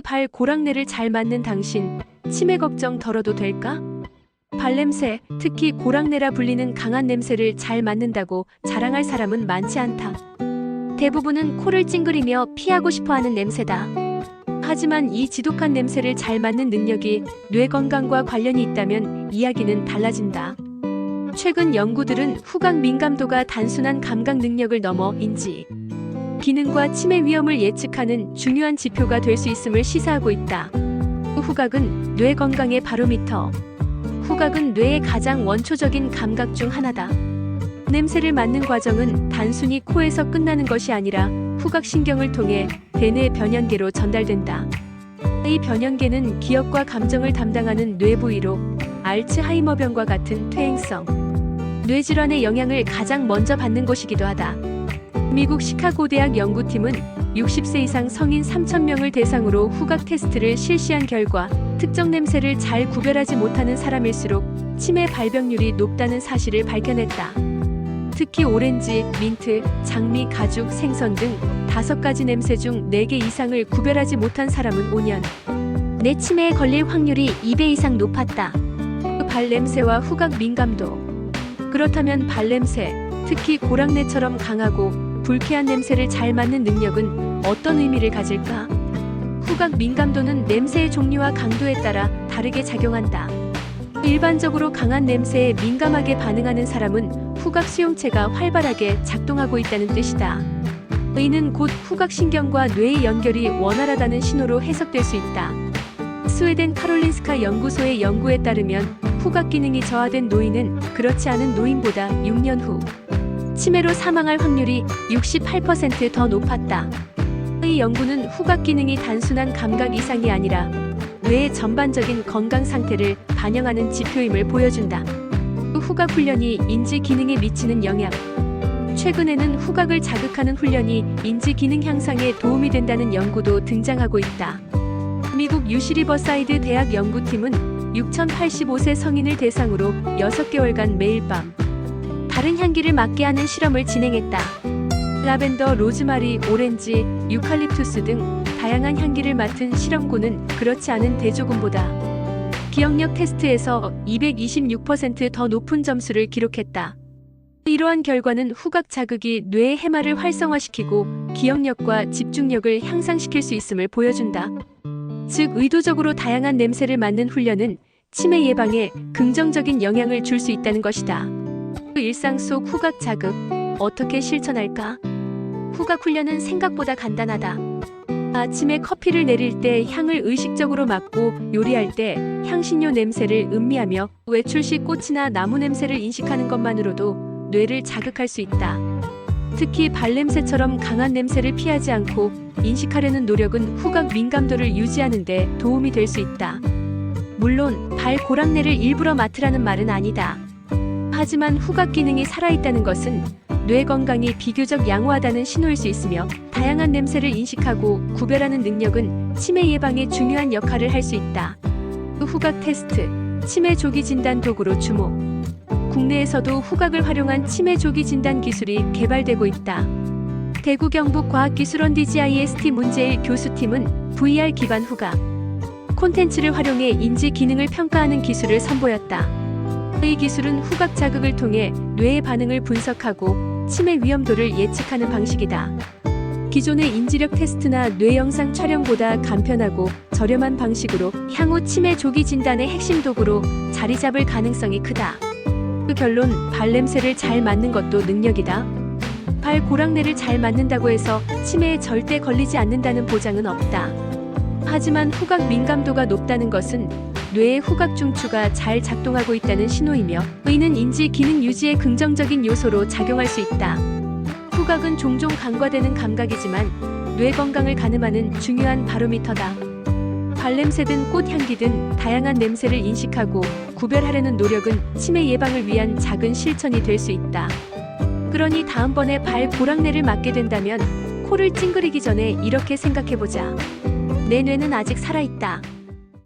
발 고랑내를 잘 맞는 당신 치매 걱정 덜어도 될까? 발냄새, 특히 고랑내라 불리는 강한 냄새를 잘 맡는다고 자랑할 사람은 많지 않다. 대부분은 코를 찡그리며 피하고 싶어 하는 냄새다. 하지만 이 지독한 냄새를 잘 맡는 능력이 뇌 건강과 관련이 있다면 이야기는 달라진다. 최근 연구들은 후각 민감도가 단순한 감각 능력을 넘어 인지, 기능과 치매 위험을 예측하는 중요한 지표가 될 수 있음을 시사하고 있다. 후각은 뇌 건강의 바로미터. 후각은 뇌의 가장 원초적인 감각 중 하나다. 냄새를 맡는 과정은 단순히 코에서 끝나는 것이 아니라 후각신경을 통해 대뇌 변연계로 전달된다. 이 변연계는 기억과 감정을 담당하는 뇌 부위로 알츠하이머병과 같은 퇴행성 뇌질환의 영향을 가장 먼저 받는 곳이기도 하다. 미국 시카고 대학 연구팀은 60세 이상 성인 3,000명을 대상으로 후각 테스트를 실시한 결과 특정 냄새를 잘 구별하지 못하는 사람일수록 치매 발병률이 높다는 사실을 밝혀냈다. 특히 오렌지, 민트, 장미, 가죽, 생선 등 다섯 가지 냄새 중 4개 이상을 구별하지 못한 사람은 5년 내 치매에 걸릴 확률이 2배 이상 높았다. 발 냄새와 후각 민감도. 그렇다면 발냄새, 특히 고랑내처럼 강하고 불쾌한 냄새를 잘 맡는 능력은 어떤 의미를 가질까? 후각 민감도는 냄새의 종류와 강도에 따라 다르게 작용한다. 일반적으로 강한 냄새에 민감하게 반응하는 사람은 후각 수용체가 활발하게 작동하고 있다는 뜻이다. 의는 곧 후각 신경과 뇌의 연결이 원활하다는 신호로 해석될 수 있다. 스웨덴 카롤린스카 연구소의 연구에 따르면 후각 기능이 저하된 노인은 그렇지 않은 노인보다 6년 후 치매로 사망할 확률이 68%더 높았다. 이 연구는 후각 기능이 단순한 감각 이상이 아니라 뇌의 전반적인 건강 상태를 반영하는 지표임을 보여준다. 후각 훈련이 인지 기능에 미치는 영향. 최근에는 후각을 자극하는 훈련이 인지 기능 향상에 도움이 된다는 연구도 등장하고 있다. 미국 유시리버사이드 대학 연구팀은 6,085세 성인을 대상으로 6개월간 매일 밤 다른 향기를 맡게 하는 실험을 진행했다. 라벤더, 로즈마리, 오렌지, 유칼립투스 등 다양한 향기를 맡은 실험군은 그렇지 않은 대조군보다 기억력 테스트에서 226%더 높은 점수를 기록했다. 이러한 결과는 후각 자극이 뇌의 해마를 활성화시키고 기억력과 집중력을 향상시킬 수 있음을 보여준다. 즉, 의도적으로 다양한 냄새를 맡는 훈련은 치매 예방에 긍정적인 영향을 줄 수 있다는 것이다. 일상 속 후각 자극 어떻게 실천할까? 후각 훈련은 생각보다 간단하다. 아침에 커피를 내릴 때 향을 의식적으로 맡고 요리할 때 향신료 냄새를 음미하며 외출 시 꽃이나 나무 냄새를 인식하는 것만으로도 뇌를 자극할 수 있다. 특히 발냄새처럼 강한 냄새를 피하지 않고 인식하려는 노력은 후각 민감도를 유지하는 데 도움이 될 수 있다. 물론 발 고랑내를 일부러 맡으라는 말은 아니다. 하지만 후각 기능이 살아있다는 것은 뇌 건강이 비교적 양호하다는 신호일 수 있으며 다양한 냄새를 인식하고 구별하는 능력은 치매 예방에 중요한 역할을 할 수 있다. 후각 테스트, 치매 조기 진단 도구로 주목. 국내에서도 후각을 활용한 치매 조기 진단 기술이 개발되고 있다. 대구 경북 과학기술원 DGIST 문재일 교수팀은 VR 기반 후각 콘텐츠를 활용해 인지 기능을 평가하는 기술을 선보였다. 이 기술은 후각 자극을 통해 뇌의 반응을 분석하고 치매 위험도를 예측하는 방식이다. 기존의 인지력 테스트나 뇌 영상 촬영보다 간편하고 저렴한 방식으로 향후 치매 조기 진단의 핵심 도구로 자리 잡을 가능성이 크다. 그 결론, 발 냄새를 잘 맡는 것도 능력이다. 발 고랑내를 잘 맡는다고 해서 치매에 절대 걸리지 않는다는 보장은 없다. 하지만 후각 민감도가 높다는 것은 뇌의 후각 중추가 잘 작동하고 있다는 신호이며 의는 인지 기능 유지에 긍정적인 요소로 작용할 수 있다. 후각은 종종 간과되는 감각이지만 뇌 건강을 가늠하는 중요한 바로미터다. 발냄새 든 꽃향기든 다양한 냄새를 인식하고 구별하려는 노력은 치매 예방을 위한 작은 실천이 될 수 있다. 그러니 다음번에 발 고랑내를 맡게 된다면 코를 찡그리기 전에 이렇게 생각해보자. 내 뇌는 아직 살아있다.